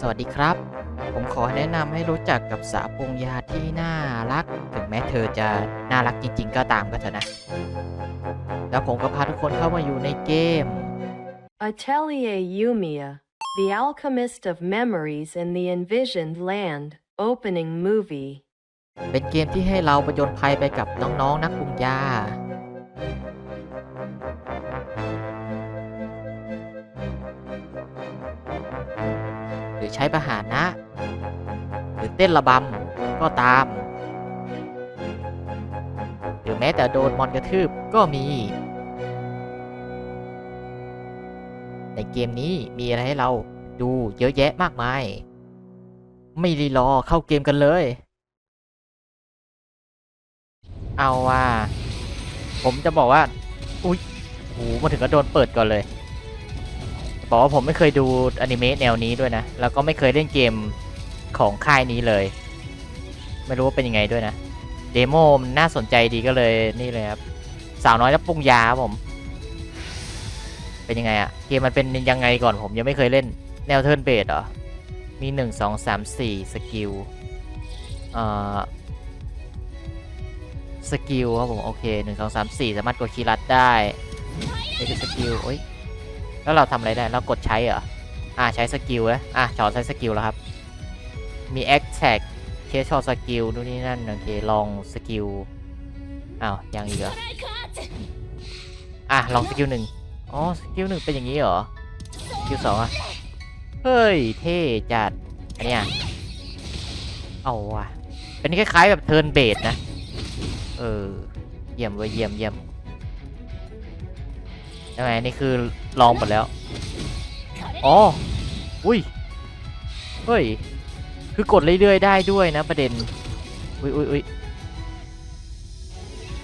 สวัสดีครับ ผมขอแนะนำให้รู้จักกับสาวปรุงยาที่น่ารัก ถึงแม้เธอจะน่ารักจริง ๆ ก็ตามก็เถอะนะ แล้วผมก็พาทุกคนเข้ามาอยู่ในเกม Atelier Yumia, The Alchemist of Memories in the Envisioned Land, opening movie. เป็นเกมที่ให้เราประจนภัยไปกับน้องๆนักปรุงยา ใช้ประหารนะ หรือเต้นระบำก็ตาม หรือแม้แต่โดนมอนกระทืบก็มี ในเกมนี้มีอะไรให้เราดูเยอะแยะมากมาย ไม่รีรอเข้าเกมกันเลย เอาว่า ผมจะบอกว่า อุ๊ยโหมาถึงก็โดนเปิดก่อนเลย บอกว่าผมไม่เคยดูอนิเมะแนวนี้ด้วยนะ แล้วก็ไม่เคยเล่นเกมของค่ายนี้เลย ไม่รู้ว่าเป็นยังไงด้วยนะ เดโมมันน่าสนใจดีก็เลยนี่เลยครับ สาวน้อยและปรุงยาครับผม เป็นยังไงอะเกมมันเป็นยังไงก่อนผมยังไม่เคยเล่นแนวเทิร์นเบสเหรอ มีหนึ่งสองสามสี่สกิลเอ่อสกิลครับผม โอเคหนึ่งสองสามสี่สามารถกดคีย์ลัดได้นี่คือสกิลโอ้ย แล้วเราทำอะไรได้เรากดใช้เหรอ อ่าใช้สกิลนะอะจอใช้สกิลแล้วครับ มี a t t a c k เคสชอสกิลนู่นนี่นั่นโอเคลองสกิล อ้าวยังอีกเหรอ อะลองสกิลหนึ่งอ๋อสกิลหนึ่งเป็นอย่างนี้เหรอสกิลสองอะ เฮ้ยเท่จัด อันเนี้ยเอาว่ะ เป็นคล้ายๆแบบเทิร์นเบสนะ เออ เยี่ยมเว้ยเยี่ยมเยี่ยมยังไงนี่คือ ลองหมดแล้ว อ๋อ อุ้ย เฮ้ย คือกดเรื่อยๆได้ด้วยนะประเด็น อุ้ยอุ้ยอุ้ย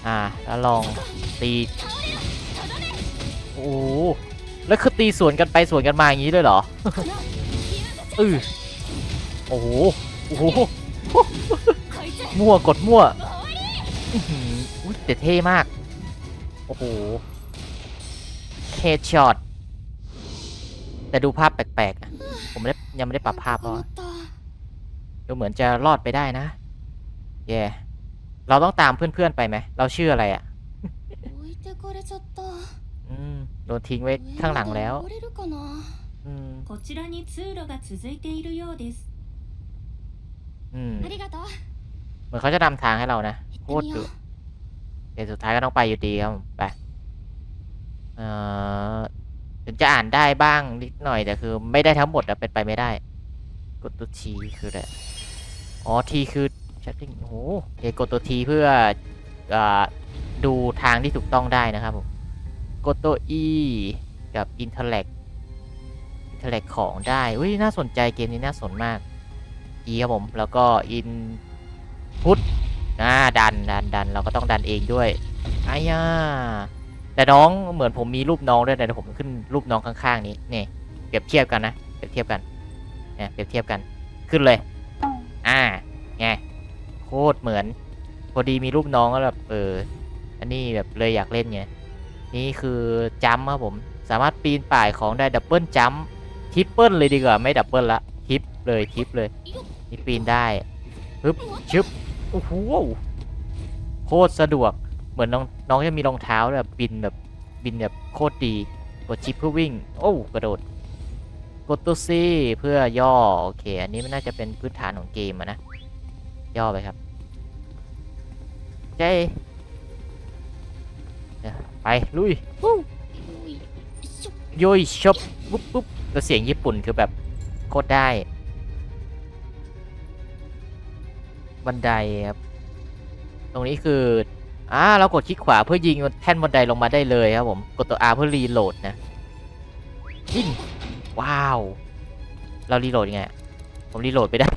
อ่า แล้วลองตี โอ้แล้วคือตีสวนกันไปสวนกันมาอย่างนี้เลยเหรออือโอ้โห โอ้โห มั่วกดมั่วอื้ยแต่เท่มาก โอ้โห เฮดช็อตแต่ดูภาพแปลกๆนะผมไม่ได้ยังไม่ได้ปรับภาพเพราะดูเหมือนจะรอดไปได้นะเย่ yeah. เราต้องตามเพื่อนๆไปไหม เราชื่ออะไรอะ่ะโดนทิ้งไว้ข้างหลังแล้วอืมเหมือนเขาจะนำทางให้เรานะ โคตรดุแต่สุดท้ายก็ต้องไปอยู่ดีครับ ไป เอ่อถึงจะอ่านได้บ้างนิดหน่อย แต่คือไม่ได้ทั้งหมดอะเป็นไปไม่ได้กดตัวทีคืออะไรอ๋อทีคือ chatting โอ้โหเกดตัวทีเพื่ออาดูทางที่ถูกต้องได้นะครับผมกดตัว E กับ interact interact ของได้อุ้ยน่าสนใจเกมนี้น่าสนมาก E ครับผม แล้วก็ input อ่าดันดันดันเราก็ต้องดันเองด้วยอายา แต่น้องเหมือนผมมีรูปน้องด้วยแต่เดี๋ยวผมขึ้นรูปน้องข้างๆนี้นี่เปรียบเทียบกันนะเปรียบเทียบกันเนี่ยเปรียบเทียบกันขึ้นเลย อ่าไงโคตรเหมือน พอดีมีรูปน้องก็แบบเอออันนี้แบบเลยอยากเล่นไงนี่คือจัมครับผมสามารถปีนป่ายของได้ดับเบิลจัมทริปเปิลเลยดีกว่าไม่ดับเบิลละทริปเลยทริปเลยนี่ปีนได้ปึ๊บชึบโอ้โหโคตรสะดวก เหมือนน้องน้องจะมีรองเท้าแบบบินแบบบินแบบโคตรดีกดชิปเพื่อวิ่ง โอ้กระโดดกดตัวซีเพื่อย่อโอเค อันนี้มันน่าจะเป็นพื้นฐานของเกมนะ ย่อไปครับใจไป ลุยยุยชบปุ๊บปุ๊บแล้วเสียงญี่ปุ่นคือแบบโคตรได้ บันไดครับ ตรงนี้คือ อ่าเรากดคลิกขวาเพื่อยิงแท่นบันไดลงมาได้เลยครับผม กดตัว R เพื่อรีโหลดนะยิงว้าว เรารีโหลดยังไง ผมรีโหลดไปได้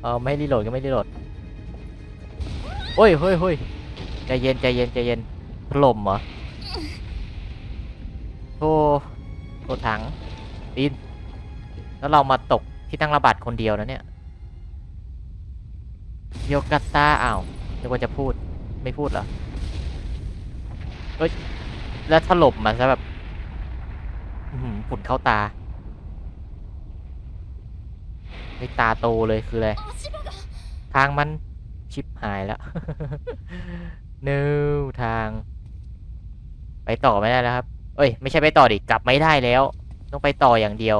เออไม่รีโหลดก็ไม่รีโหลด โอ้ยเฮ้ยเฮ้ยใจเย็นใจเย็นใจเย็นถล่มเหรอโธ่โธ่ถังปีนแล้วเรามาตกที่ตั้งระบาดคนเดียวนะเนี่ยโยกาตาอ้าวนึกว่าจะพูด ไม่พูดเหรอเอ้ยแล้วถล่มมาซะแบบฝุ่นเข้าตาในตาโตเลยคืออะไรทางมันชิปหายแล้วนิวทาง ไปต่อไม่ได้แล้วครับ เอ้ย ไม่ใช่ไปต่อดิ กลับไม่ได้แล้ว ต้องไปต่ออย่างเดียว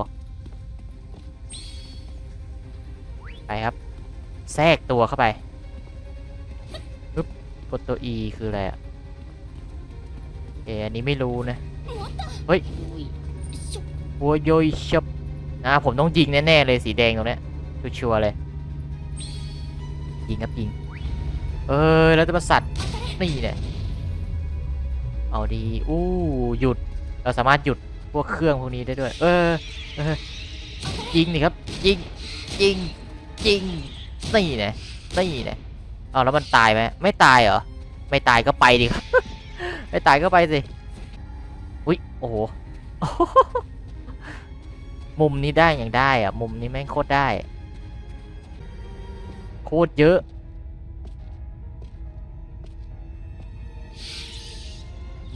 ไปครับ แทรกตัวเข้าไป กดตัว E คืออะไรอะเออันนี้ไม่รู้นะ เฮ้ยวัวยอยชับนะผมต้องยิงแน่ๆเลยสีแดงตรงนี้ชัวร์เลย ยิงครับยิง เออแล้วจะประสัตนี่เนี่ยเอาดี อู้ หยุด เราสามารถหยุดพวกเครื่องพวกนี้ได้ด้วย เออยิงนี่ครับ ยิง ยิง ยิง นี่เนี่ยนี่เนี่ย เอาแล้วมันตายไหมไม่ตายเหรอ ไม่ตายก็ไปดิครับ ไม่ตายก็ไปสิ อุ้ยโอ้โห มุมนี้ได้อย่างได้อะมุมนี้แม่งโคตรได้ โคตรเยอะ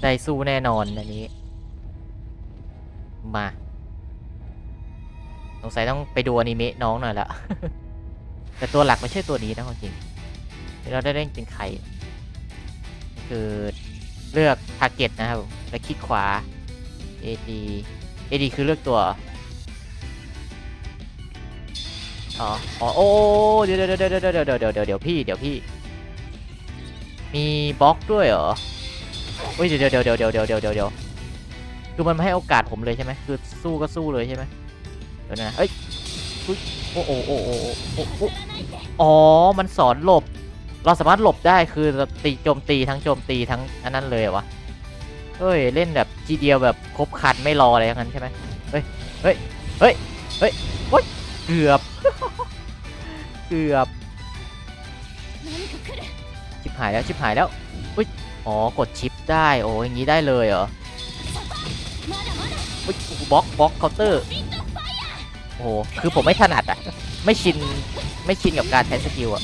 ได้สู้แน่นอนอันนี้ มาสงสัยต้องไปดูอนิเมะน้องหน่อยละ แต่ตัวหลักไม่ใช่ตัวนี้นะจริง เราได้เล่นเป็นใครคือเลือกทาร์เก็ตนะครับแล้วคลิกขวา AD AD คือเลือกตัว อ๋ออ๋อโอ้เดี๋ยวเดี๋ยวเดี๋ยวเดี๋ยวเดี๋ยวเดี๋ยวเดี๋ยวพี่เดี๋ยวพี่ มีบล็อกด้วยเหรอเฮ้ยเดี๋ยวเดี๋ยวเดี๋ยวเดี๋ยวเดี๋ยวเดี๋ยวเดี๋ยวคือมันไม่ให้โอกาสผมเลยใช่ไหมคือสู้ก็สู้เลยใช่ไหมเดี๋ยวนะเอ้ยโอ้โอ้โอ้โอ้โอ้อ๋อ มันสอนหลบ เราสามารถหลบได้คือตีโจมตีทั้งโจมตีทั้งอันนั้นเลยวะเฮ้ยเล่นแบบทีเดียวแบบครบคันไม่รออะไรอย่างนั้นใช่ไหมเฮ้ยเฮ้ยเฮ้ยเฮ้ยเกือบเกือบชิบหายแล้วชิบหายแล้วอุ้ยอ๋อกดชิปได้โอ้อย่างนี้ได้เลยเหรออุ้ยบล็อกบล็อกเคาน์เตอร์โอ้โหคือผมไม่ถนัดอะไม่ชินไม่ชินกับการใช้สกิลอะ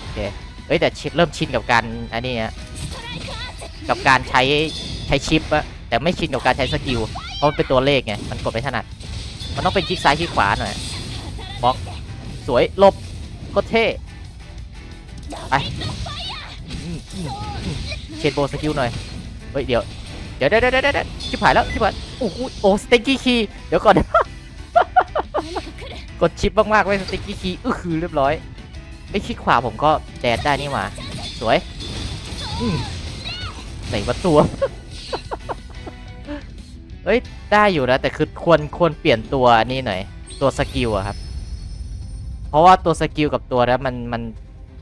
โอเค เอ้ยแต่ชิปเริ่มชินกับการอันนี้ฮะกับการใช้ใช้ชิปอะแต่ไม่ชินกับการใช้สกิลเพราะมันเป็นตัวเลขไงมันกดไม่ถนัดมันต้องเป็นคลิกซ้ายคลิกขวาหน่อยบล็อกสวยลบก็เท่ไปเชนโบสกิลหน่อยเฮ้ยเดี๋ยวเดี๋ยวเดี๋ยวเดี๋ยวเดี๋ยวชิบหายแล้วชิบหายโอ้โหโอ้สเต็กกี้คีเดี๋ยวก่อนกดชิปมากๆไว้สเต็กกี้คีอื้อคือเรียบร้อย ไอ้คลิกขวาผมก็แดดได้นี่หว่า สวยอืมใส่ประตูเอ้ย ได้อยู่นะแต่คือควรควรเปลี่ยนตัวนี่หน่อย ตัวสกิลอะครับ เพราะว่าตัวสกิลกับตัวนั้นมันมัน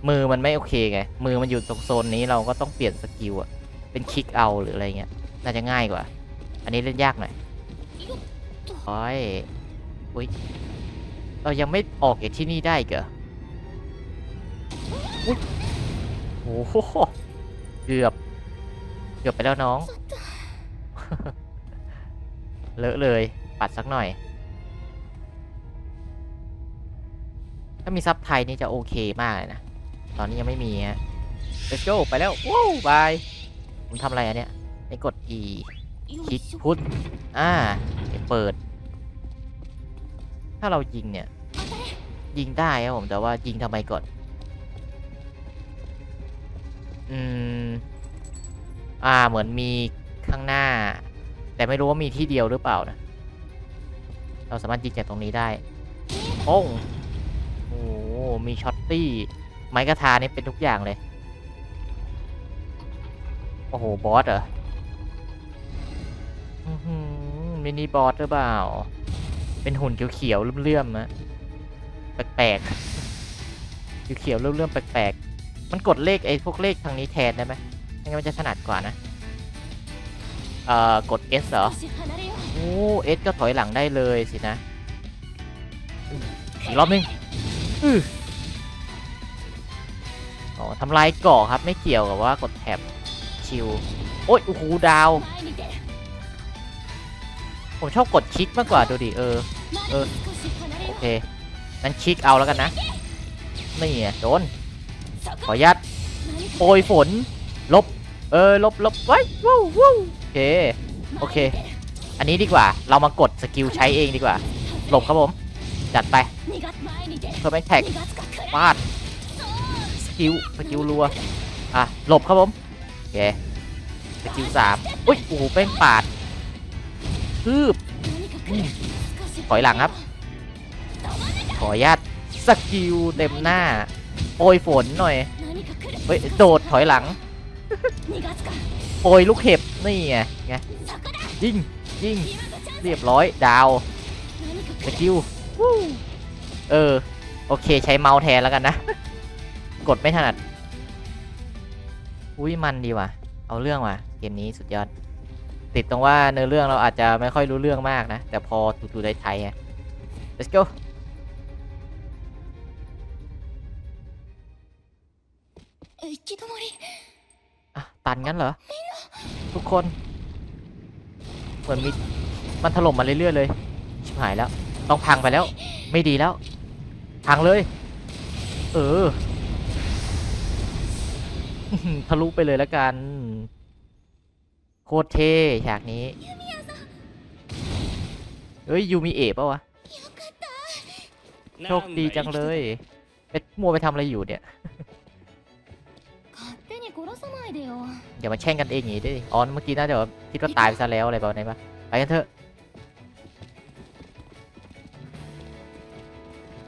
มือมันไม่โอเคไง มือมันอยู่ตรงโซนนี้เราก็ต้องเปลี่ยนสกิลอะเป็นคลิกเอาหรืออะไรเงี้ย น่าจะง่ายกว่า อันนี้เล่นยากหน่อยโอ้ยอุ้ยเรายังไม่ออกจากที่นี่ได้อีกเหรอ อุ้ยโอ้โหเกือบ เกือบไปแล้วน้อง เลอะเลย ปัดสักหน่อย ถ้ามีซับไทยนี่จะโอเคมากเลยนะ ตอนนี้ยังไม่มีฮะ let's go ไปแล้วว้าวบาย ผมทำอะไรอันเนี้ยไอ้กด e คลิกพุทอ่าเปิด ถ้าเรายิงเนี่ย ยิงได้ครับผม แต่ว่ายิงทำไมก่อน อืม อ่า เหมือนมีข้างหน้า แต่ไม่รู้ว่ามีที่เดียวหรือเปล่านะ เราสามารถยิงจากตรงนี้ได้โอ้งโอ้โหมีช็อตตี้ ไม้กระทานี่เป็นทุกอย่างเลย โอ้โห บอสเหรออื้อหือมินิบอสหรือเปล่า เป็นหุ่นเขียวๆเลื่อมๆนะแปลกๆเขียวๆเลื่อมๆแปลกๆ มันกดเลขไอ้พวกเลขทางนี้แทนได้ไหมงั้นมันจะถนัดกว่านะ เอ่อกด S เหรอ โอ้ S ก็ถอยหลังได้เลยสินะ อีกรอบนึงอืออ๋อทำลายก่อครับไม่เกี่ยวกับว่ากดแถบชิว โอ้ยโอ้โหดาว ผมชอบกดชิกมากกว่าดูดิเออ เออ โอเค นั้นชิกเอาแล้วกันนะ นี่โดน ขอญาตโอยฝน ลบ เออ ลบลบไว้วู้วโอเค โอเค อันนี้ดีกว่า เรามากดสกิลใช้เองดีกว่า หลบครับผม จัดไปเพิ่มแท็กฟาดสกิล สกิลรัว อะ หลบครับผม โอเค สกิลสามอุ้ย โอ้โหเป็งปาดคืบถอยหลังครับ ขออนุญาตสกิลเต็มหน้า โปรยฝนหน่อยเฮ้ยโดดถอยหลังโปรยลูกเห็บนี่ไงไงยิงยิงเรียบร้อยดาวสกิลเออ โอเคใช้เมาส์แทนแล้วกันนะ กดไม่ถนัด อุ้ยมันดีว่ะ เอาเรื่องว่ะ เกมนี้สุดยอด ติดตรงว่าเนื้อเรื่องเราอาจจะไม่ค่อยรู้เรื่องมากนะ แต่พอตูตูได้ไทยอะ let's go อะตันงั้นเหรอ ทุกคน เหมือนมีมันถล่มมาเรื่อยๆเลย ชิบหายแล้ว ต้องพังไปแล้ว ไม่ดีแล้ว พังเลย เออ ทะลุไปเลยแล้วกัน โคตรเท่ฉากนี้ เฮ้ย ยูมิเอะปะวะ โชคดีจังเลยเป็ดมัวไปทำอะไรอยู่เนี่ย อย่ามาแช่งกันเองอย่างนี้ดิอ๋อเมื่อกี้น่าจะแบบคิดว่าตายไปซะแล้วอะไรแบบนี้ปะไปกันเถอะ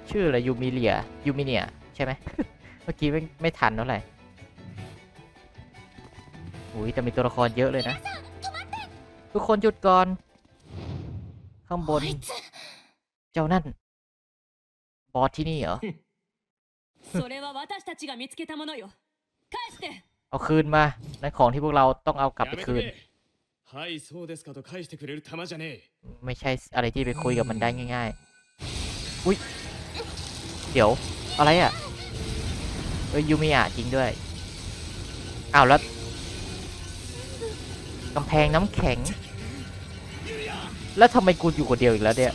ชื่ออะไรยูมิเลียยูมิเนียใช่ไหม เมื่อกี้ไม่ไม่ทันเท่าไหร่อุ้ยแต่มีตัวละครเยอะเลยนะ ทุกคนหยุดก่อน ข้างบน あいつ เจ้านั่น บอสที่นี่เหรอ それは私たちが見つけたものよ返して เอาคืนมานั่นของที่พวกเราต้องเอากลับ や ไป めと คืน けはいそうですかと返してくれる玉じゃねえ ไม่ใช่อะไรที่ไปคุยกับมันได้ง่ายๆ อุ้ย เดี๋ยว อะไรอ่ะเอ้ยยูมิอะจริงด้วย อ้าวแล้วกำแพงน้ำแข็ง แล้วทำไมกูอยู่คนเดียวอีกแล้วเนี่ย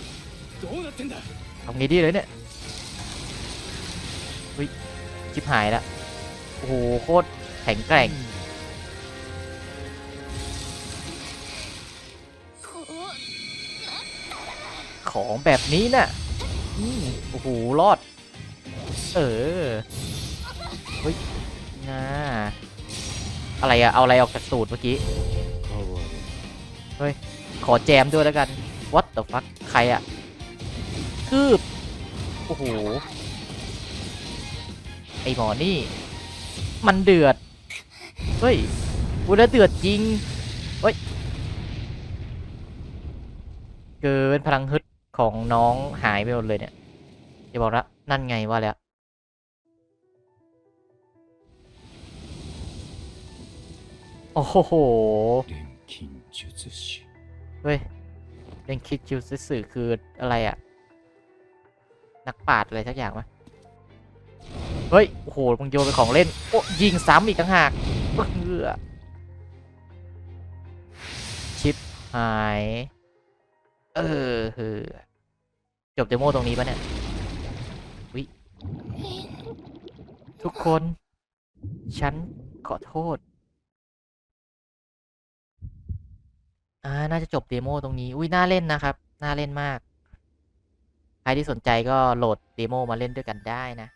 どうなってんだ ทำไงดีเลยเนี่ยอุ้ยชิบหายละโอ้โห โคตร แข็งแกร่ง ของแบบนี้น่ะอืมโอ้โห รอด เออ เฮ้ยน่าอะไรอะเอาอะไรออกจากสูตรเมื่อกี้ เฮ้ย ขอแจมด้วยแล้วกัน what the fuck ใครอะคืบ โอ้โห ไอหมอนี่ มันเดือด เฮ้ยกูแล้วเดือดจริงเฮ้ย เกินพลังฮึดของน้องหายไปหมดเลยเนี่ยจะบอกละนั่นไงว่าแล้วโอ้โหเฮ้ยเรนคิดจิวซึสึคืออะไรอะนักปราชอะไรสักอย่างไหมเฮ้ย โอ้โหมึงโยนเป็นของเล่น โอ้ยิงซ้ำอีกต่างหาก เอื้อชิปหาย เออเออจบเดโมตรงนี้ปะเนี่ยวิทุกคน ฉันขอโทษ อ่า น่าจะจบเดโมตรงนี้ อุ้ยน่าเล่นนะครับ น่าเล่นมาก ใครที่สนใจก็โหลดเดโมมาเล่นด้วยกันได้นะ